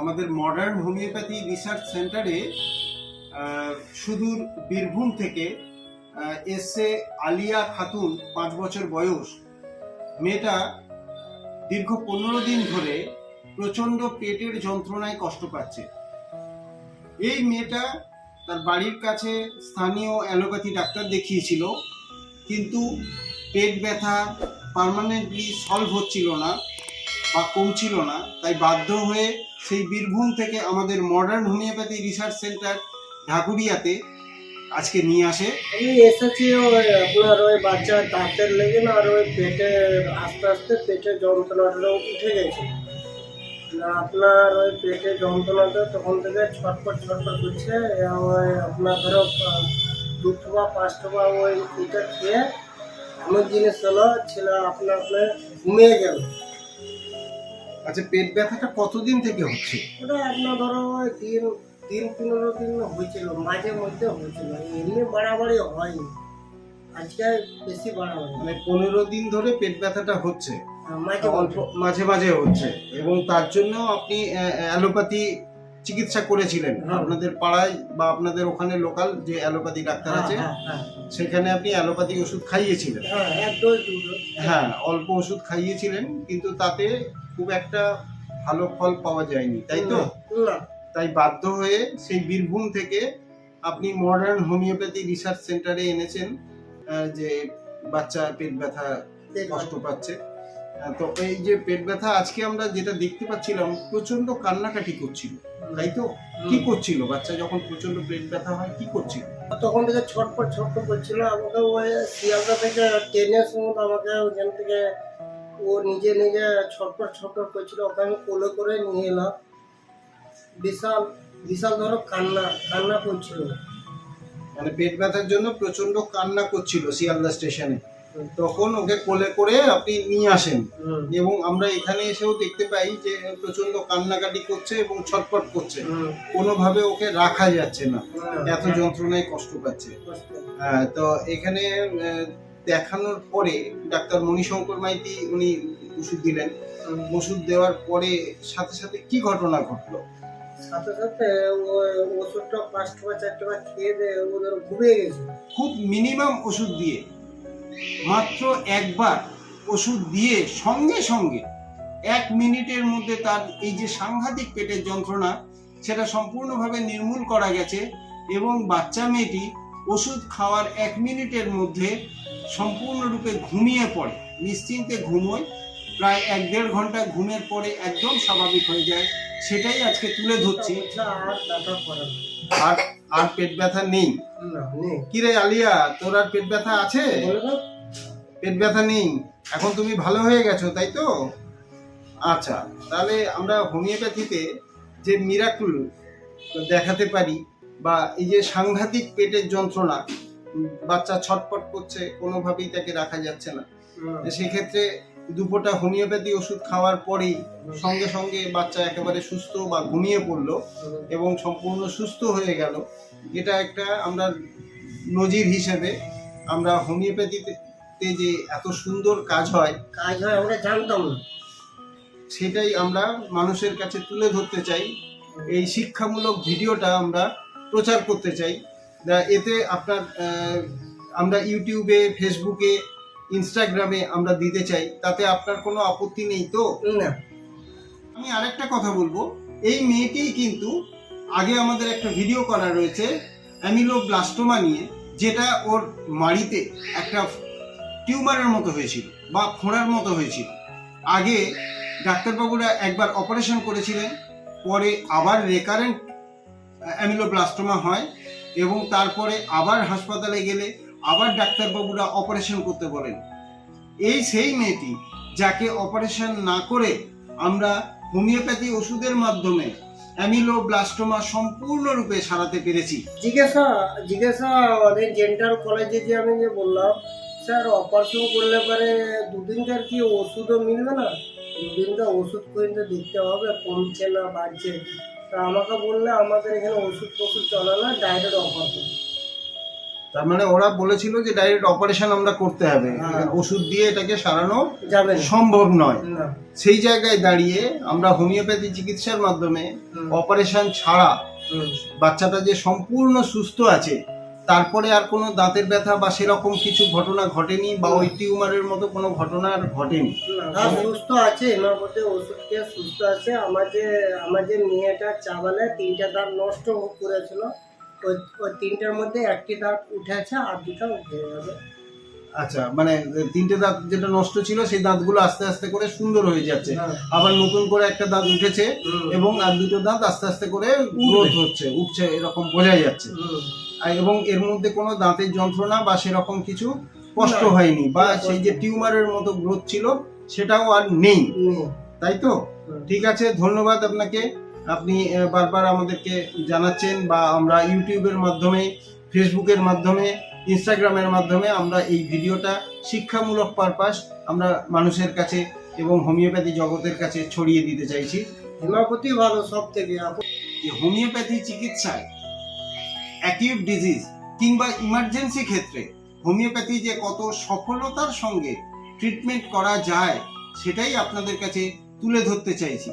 আমাদের modern homeopathy research সেন্টারে সুদূর বীরভূম থেকে এসছে আলিয়া খাতুন পাঁচ বছর বয়স। মেয়েটা দীর্ঘ পনেরো দিন ধরে প্রচণ্ড পেটের যন্ত্রণায় কষ্ট পাচ্ছে। এই মেয়েটা তার বাড়ির কাছে স্থানীয় অ্যালোপ্যাথি ডাক্তার দেখিয়েছিল, কিন্তু পেট ব্যথা পার্মানেন্টলি সলভ হচ্ছিল না। বা কমছিল না তাই বাধ্য হয়ে সেই বীরভূম থেকে আমাদের মডার্ন হোমিওপ্যাথি রিসার্চ সেন্টার ঢাকুরিয়াতে আজকে নিয়ে আসে। আমি এসেছি ওই আপনার ওই বাচ্চার দাঁতের লেগে না আর ওই পেটে আস্তে আস্তে পেটে যন্ত্রণাটা উঠে গেছে। আপনার ওই পেটে যন্ত্রণাটা তখন থেকে ছটপট ছটপট করছে আপনার ধরো আহ, দু ঠোপা পাঁচ ঠোপা ওই এটা খেয়ে এমন জিনিস হলো ছেলে আপনার আপনার ঘুমিয়ে গেল। আচ্ছা পেট ব্যথাটা কতদিন থেকে হচ্ছে? ওটা আপনার ধরো দিন দিন পনেরো দিন হয়েছিল মাঝে মধ্যে হয়েছিল এমনি বাড়াবাড়ি হয়নি। আজকে বেশি বাড়াবাড়ি। মানে পনেরো দিন ধরে পেট ব্যথাটা হচ্ছে? মাঝে অল্প মাঝে। মাঝে হচ্ছে। এবং তার জন্য আপনি অ্যালোপ্যাথি চিকিৎসা করেছিলেন। হ্যাঁ। আপনাদের পাড়ায় বা আপনাদের ওখানে লোকাল যে অ্যালোপ্যাথি ডাক্তার আছে হ্যাঁ, হ্যাঁ, সেখানে আপনি অ্যালোপ্যাথি ওষুধ খাইয়েছিলেন। হ্যাঁ, হ্যাঁ অল্প ওষুধ খাইয়েছিলেন কিন্তু তাতে খুব একটা ভালো ফল পাওয়া যায়নি তাই তো? তাই বাধ্য হয়ে সেই বীরভূম থেকে আপনি মডার্ন হোমিওপ্যাথি রিসার্চ সেন্টারে এনেছেন যে বাচ্চা পেট ব্যথা কষ্ট পাচ্ছে। তো এই যে পেট ব্যথা আজকে আমরা যেটা দেখতে পাচ্ছিলাম প্রচণ্ড কান্নাকাটি করছিল তাই তো? কি করছিল? বাচ্চা যখন প্রচণ্ড পেট ব্যথা হয় কি করছিল? তখন থেকে ছটপট ছটপট করছিল আমাকে ওই শিয়ালদা থেকে ট্রেনের সময় আমাকে ওখান থেকে ও নিজে নিজে ছটপট ছটপট করছিল ওকে আমি কোলে করে নিয়ে এলাম। বিশাল বিশাল ধরো কান্না কান্না করছিল। মানে পেট ব্যথার জন্য প্রচণ্ড কান্না করছিল শিয়ালদা স্টেশনে। তখন ওকে কোলে করে আপনি নিয়ে আসেন। এবং আমরা এখানে এসেও দেখতে পাই যে প্রচণ্ড কান্নাকাটি করছে এবং ছটপট করছে। কোনোভাবে ওকে রাখা যাচ্ছে না। এত যন্ত্রণায় কষ্ট পাচ্ছে। হ্যাঁ, তো এখানে দেখানোর পরে ডাক্তার মণিশঙ্কর মাইতি উনি ওষুধ দিলেন। ওষুধ দেওয়ার পরে সাথে সাথে কি ঘটনা ঘটলো? সাথে সাথে ওষুধটা পাঁচ টাকা চার টাকা খেয়ে দিয়ে ওদের ঘুমিয়ে গেছে। খুব মিনিমাম ওষুধ দিয়ে মাত্র একবার ওষুধ দিয়ে সঙ্গে সঙ্গে এক মিনিটের মধ্যে তার এই যে সাংঘাতিক পেটের যন্ত্রণা সেটা সম্পূর্ণভাবে নির্মূল করা গেছে এবং বাচ্চা মেয়েটি ওষুধ খাওয়ার এক মিনিটের মধ্যে সম্পূর্ণরূপে ঘুমিয়ে পড়ে। নিশ্চিন্তে ঘুমোয়। প্রায় এক দেড় ঘণ্টা ঘুমের পরে একদম স্বাভাবিক হয়ে যায়। সেটাই আজকে তুলে ধরছি। আর না। আর আর পেট ব্যথা নেই। কিরে আলিয়া তোর আর পেট ব্যথা আছে? পেট ব্যথা নেই। এখন তুমি ভালো হয়ে গেছো তাই তো? আচ্ছা তাহলে আমরা হোমিওপ্যাথিতে যে মিরাকুল দেখাতে পারি। বা এই যে সাংঘাতিক পেটের যন্ত্রণা বাচ্চা ছটপট করছে কোনোভাবেই তাকে রাখা যাচ্ছে না। সেক্ষেত্রে দুপোটা হোমিওপ্যাথি ওষুধ খাওয়ার পরেই সঙ্গে সঙ্গে বাচ্চা একেবারে সুস্থ বা ঘুমিয়ে পড়ল এবং সম্পূর্ণ সুস্থ হয়ে গেল। এটা একটা আমরা নজির হিসেবে আমরা হোমিওপ্যাথিতে যে এত সুন্দর কাজ হয় কাজ হয় আমরা জানতাম না। সেটাই আমরা মানুষের কাছে তুলে ধরতে চাই। এই শিক্ষামূলক ভিডিওটা আমরা প্রচার করতে চাই। এতে আপনার আমরা ইউটিউবে ফেসবুকে ইনস্টাগ্রামে আমরা দিতে চাই। তাতে আপনার কোনো আপত্তি নেই তো? না। আমি আরেকটা কথা বলব। এই মেয়েটি কিন্তু আগে আমাদের একটা ভিডিও করা রয়েছে অ্যামিলোব্লাস্টোমা নিয়ে যেটা ওর মাড়িতে একটা টিউমারের মতো হয়েছিল বা ফোঁড়ার মতো হয়েছিল। আগে ডাক্তারবাবুরা একবার অপারেশন করেছিলেন পরে আবার রেকারেন্ট অ্যামিলোব্লাস্টোমা হয় এবং তারপরে আবার হাসপাতালে গেলে আবার ডাক্তারবাবুরা অপারেশন করতে বলেন। এই সেই মেয়েটি যাকে অপারেশন না করে আমরা হোমিওপ্যাথি ওষুধের মাধ্যমে অ্যামিলোব্লাস্টোমা সম্পূর্ণরূপে সারাতে পেরেছি। জিজ্ঞাসা জিজ্ঞাসা আমাদের ডেন্টাল কলেজে যে আমি যে বললাম, স্যার অপারেশন করলে পরে দুদিনকার কি ওষুধও মিলবে না? দুদিনকার ওষুধ পর্যন্ত দেখতে হবে, কমছে না, বাড়ছে। তা আমাকে বললে আমাদের এখানে ওষুধ টষুধ চলে না ডাইরেক্ট অপারেশন তার মানে ওরা বলেছিল যে ডাইরেক্ট অপারেশন আমরা করতে হবে। হ্যাঁ। ওষুধ দিয়ে এটাকে সারানো যাবে সম্ভব নয়। সেই জায়গায় দাঁড়িয়ে আমরা হোমিওপ্যাথি চিকিৎসার মাধ্যমে। অপারেশন ছাড়া বাচ্চাটা যে সম্পূর্ণ সুস্থ আছে তারপরে আর কোনো দাঁতের ব্যথা বা সেরকম কিছু ঘটনা ঘটেনি বা ওই টিউমারের মতো কোনো ঘটনা আর ঘটেনি? সুস্থ আছে এনার মধ্যে ওষুধ খেয়ে সুস্থ আছে। আমার যে আমার যে মেয়েটা চাবালে তিনটা দাঁত নষ্ট করেছিল। ওই ওই তিনটার মধ্যে একটি দাঁত উঠেছে আর দুটো উঠে যাবে। আচ্ছা মানে তিনটে দাঁত যেটা নষ্ট ছিল সেই দাঁতগুলো আস্তে আস্তে করে সুন্দর হয়ে যাচ্ছে। আবার নতুন করে একটা দাঁত উঠেছে এবং আর দুটো দাঁত আস্তে আস্তে করে গ্রোথ হচ্ছে উঠছে এরকম বোঝাই যাচ্ছে। এবং এর মধ্যে কোনো দাঁতের যন্ত্রণা বা সেরকম কিছু কষ্ট হয়নি বা সেই যে টিউমারের মতো গ্রোথ ছিল সেটাও আর নেই। তাই তো? ঠিক আছে ধন্যবাদ আপনাকে। আপনি বারবার আমাদেরকে জানাচ্ছেন বা আমরা ইউটিউবের মাধ্যমে ফেসবুকের মাধ্যমে ইনস্টাগ্রামের মাধ্যমে আমরা এই ভিডিওটা শিক্ষামূলক পারপাস আমরা মানুষের কাছে এবং হোমিওপ্যাথি জগতের কাছে ছড়িয়ে দিতে চাইছি। হেমাপতি ভালো সব থেকে যে হোমিওপ্যাথি চিকিৎসায় অ্যাকিউট ডিজিজ কিংবা ইমার্জেন্সি ক্ষেত্রে হোমিওপ্যাথি যে কত সফলতার সঙ্গে ট্রিটমেন্ট করা যায়, সেটাই আপনাদের কাছে তুলে ধরতে চাইছি।